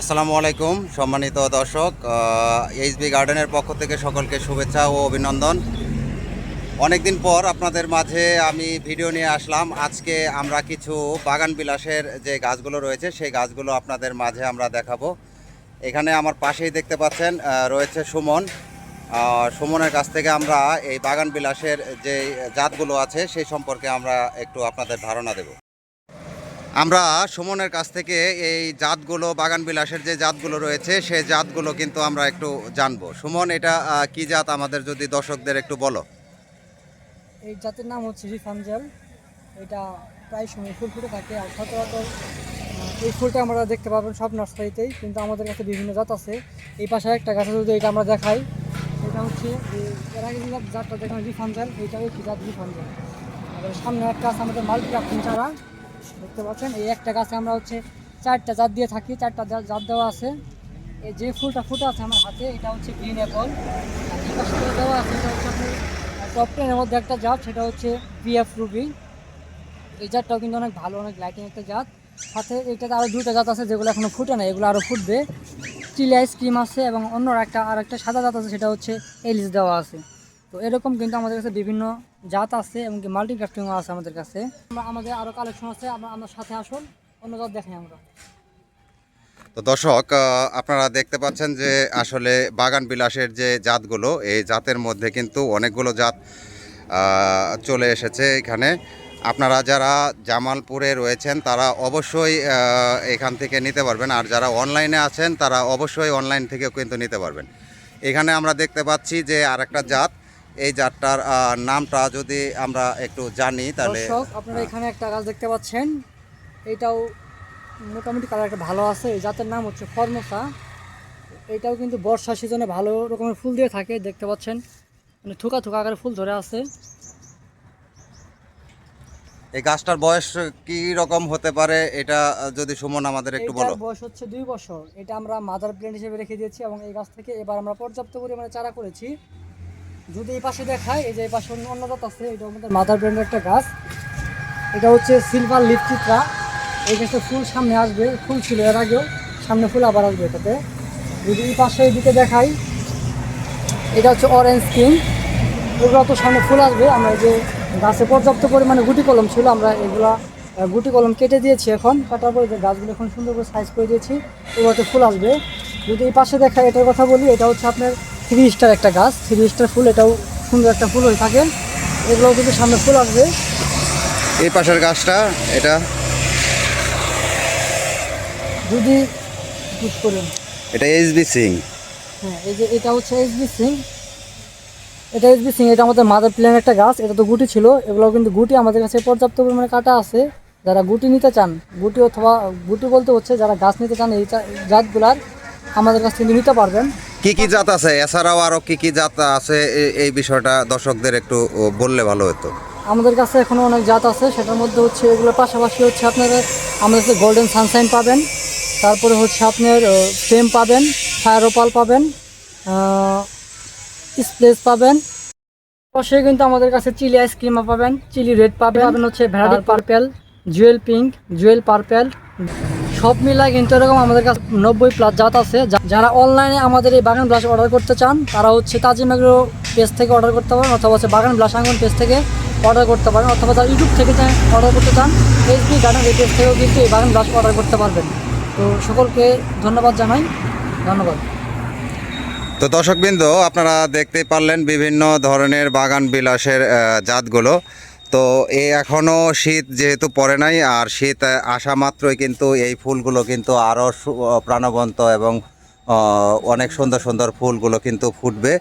আসসালামু আলাইকুম, সম্মানিত দর্শক এইচবি গার্ডেনের পক্ষ থেকে সকলকে শুভেচ্ছা ও অভিনন্দন। অনেকদিন পর আপনাদের মাঝে আমি ভিডিও নিয়ে আসলাম। আজকে আমরা কিছু বাগান বিলাসের যে গাছগুলো রয়েছে, সেই গাছগুলো আপনাদের মাঝে আমরা দেখাবো। এখানে আমার পাশেই দেখতে পাচ্ছেন রয়েছে সুমন। সুমনের কাছ থেকে আমরা এই বাগান বিলাসের যে জাতগুলো আছে, সেই সম্পর্কে আমরা একটু আপনাদের ধারণা দেব। আমরা সুমনের কাছ থেকে এই জাতগুলো বাগান বিলাসের যে জাতগুলো রয়েছে সেই জাতগুলো কিন্তু আমরা একটু জানব। সুমন, এটা কি জাত আমাদের যদি দর্শকদের একটু বলো? এই জাতের নাম হচ্ছে রিফানজেল। এটা প্রায় সময় ফুল ফুটে থাকে আর সচরাচর এই ফুলটা আমরা দেখতে পাবেন সব নার্সারিতেই, কিন্তু আমাদের কাছে বিভিন্ন জাত আছে। এই পাশে একটা গাছে যদি এটা আমরা দেখাই, এটা হচ্ছে, এর আগে জাতটা দেখলাম রিফানজেল এইটাও একটি জাত রিফানজেল। সামনে একটা আছে আমাদের মাল্টি চারা। দেখতে পাচ্ছেন? এই একটা গাছে আমরা হচ্ছে চারটা জাত দিয়ে থাকি, চারটা জাত দেওয়া আছে। এই যে ফুলটা ফুটে আছে আমার হাতে, এটা হচ্ছে গ্রিন অ্যাপল দেওয়া আছে, এটা হচ্ছে টপ টেনের মধ্যে একটা জাত, সেটা হচ্ছে বিএফ রুবি এই জাতটাও কিন্তু অনেক ভালো, অনেক লাইটিং একটা জাত। সাথে এটাতে আরও দুটো জাত আছে যেগুলো এখনও ফুটে না এগুলো আরও ফুটবে। চিলি আইসক্রিম আছে এবং অন্য একটা আর একটা সাদা জাত আছে, সেটা হচ্ছে এলিস দেওয়া আছে। তো এরকম কিন্তু আমাদের কাছে বিভিন্ন জাত আছে এবং মাল্টি ক্রাফটিংও আছে আমাদের কাছে। আমাদের আরও কালেকশন আছে, আমরা সাথে আসুন, অন্য জাত দেখাই আমরা। তো দর্শক আপনারা দেখতে পাচ্ছেন যে আসলে বাগান বিলাসের যে জাতগুলো, এই জাতের মধ্যে কিন্তু অনেকগুলো জাত চলে এসেছে এখানে। আপনারা যারা জামালপুরে রয়েছেন, তারা অবশ্যই এখান থেকে নিতে পারবেন। আর যারা অনলাইনে আছেন, তারা অবশ্যই অনলাইন থেকেও কিন্তু নিতে পারবেন। এখানে আমরা দেখতে পাচ্ছি যে আরেকটা জাত এই জাতটার নামটা যদি আমরা একটু জানি তাহলে আপনারা এখানে একটা গাছ দেখতে পাচ্ছেন। এটাও মোটামুটি কালার একটা ভালো আছে। এই জাতের নাম হচ্ছে ফর্মসা। এটাও কিন্তু বর্ষা সিজনে ভালো রকমের ফুল দিয়ে থাকে দেখতে পাচ্ছেন। মানে থুকা থুকা আকারে ফুল ধরে আছে। এই গাছটার বয়স কি রকম হতে পারে? এটা যদি সুমন আমাদের একটু বলো। বয়স হচ্ছে দুই বছর। এটা আমরা মাদার প্ল্যান্ট হিসেবে রেখে দিয়েছি এবং এই গাছ থেকে এবার আমরা পর্যাপ্ত পরিমাণে চারা করেছি। যদি এই পাশে দেখায়, এই যে এই পাশে অন্য অন্য জাত আছে এটা আমাদের মাদার প্ল্যান্টের একটা গাছ। এটা হচ্ছে সিলভার লিপ চিত্রা। এই গাছটা ফুল সামনে আসবে, ফুল ছিল এর আগেও, সামনে ফুল আবার আসবে এটাতে। যদি এই পাশে এদিকে দেখাই, এটা হচ্ছে অরেঞ্জ কিং এগুলো তো সামনে ফুল আসবে, আমরা এই যে গাছে পর্যাপ্ত পরিমাণে গুটি কলম ছিল, আমরা এগুলা গুটি কলম কেটে দিয়েছি এখন। কাটার পরে যে গাছগুলো এখন সুন্দর করে সাইজ করে দিয়েছি, এগুলোতে ফুল আসবে। যদি এই পাশে দেখা এটার কথা বলি, এটা হচ্ছে আপনার থ্রি স্টার একটা গাছ থ্রি স্টার ফুল এটাও সুন্দর একটা ফুল হয়ে থাকে। এগুলোও কিন্তু সামনে ফুল আসবে। এই পাশের গাছটা এটা? যদি বুঝ করেন। এটা সিং হ্যাঁ এই যে এটা হচ্ছে এসবি সিং এটা এসবি সিং এটা আমাদের মাদার প্ল্যান একটা গাছ এটা তো গুটি ছিল। এগুলো কিন্তু গুটি আমাদের কাছে পর্যাপ্ত পরিমাণে কাটা আছে। যারা গুটি নিতে চান গুটি অথবা গুটি বলতে হচ্ছে যারা গাছ নিতে চান এই জাতগুলার আমাদের কাছ থেকে নিতে পারবেন। কি কি জাত আছে? এছাড়াও আরও কি কি জাত আছে? এ- এই বিষয়টা দর্শকদের একটু ও, বললে ভালো হতো। আমাদের কাছে এখনও অনেক জাত আছে সেটার মধ্যে হচ্ছে এগুলোর পাশাপাশি হচ্ছে আপনার আমাদের কাছে গোল্ডেন সানশাইন পাবেন তারপরে হচ্ছে আপনার ফ্রেম পাবেন ফায়ারোপাল পাবেন স্প্লেস পাবেন। পাশে কিন্তু আমাদের কাছে চিলি আইসক্রিম পাবেন চিলি রেড পাবেন পাবেন হচ্ছে variety purple jewel pink jewel purple সব মিলায় কিন্তু এরকম আমাদের কাছে নব্বই প্লাস জাত আছে। যারা অনলাইনে আমাদের এই বাগান ব্লাশ অর্ডার করতে চান, তারা হচ্ছে তাজিম এগ্রো পেজ থেকে অর্ডার করতে পারেন অথবা হচ্ছে বাগান ব্লাশ আঙ্গন পেজ থেকে অর্ডার করতে পারেন অথবা যারা ইউটিউব থেকে অর্ডার করতে চান এইচবি গার্ডেন এই পেজ থেকেও কিন্তু এই বাগান ব্লাশ অর্ডার করতে পারবেন। তো সকলকে ধন্যবাদ জানাই। ধন্যবাদ। তো দর্শকবৃন্দ, আপনারা দেখতে পারলেন বিভিন্ন ধরনের বাগান বিলাসের জাতগুলো। তো এ এখনও শীত যেহেতু পড়ে নাই, আর শীত আসা মাত্রই কিন্তু এই ফুলগুলো কিন্তু আরও প্রাণবন্ত এবং অনেক সুন্দর সুন্দর ফুলগুলো কিন্তু ফুটবে।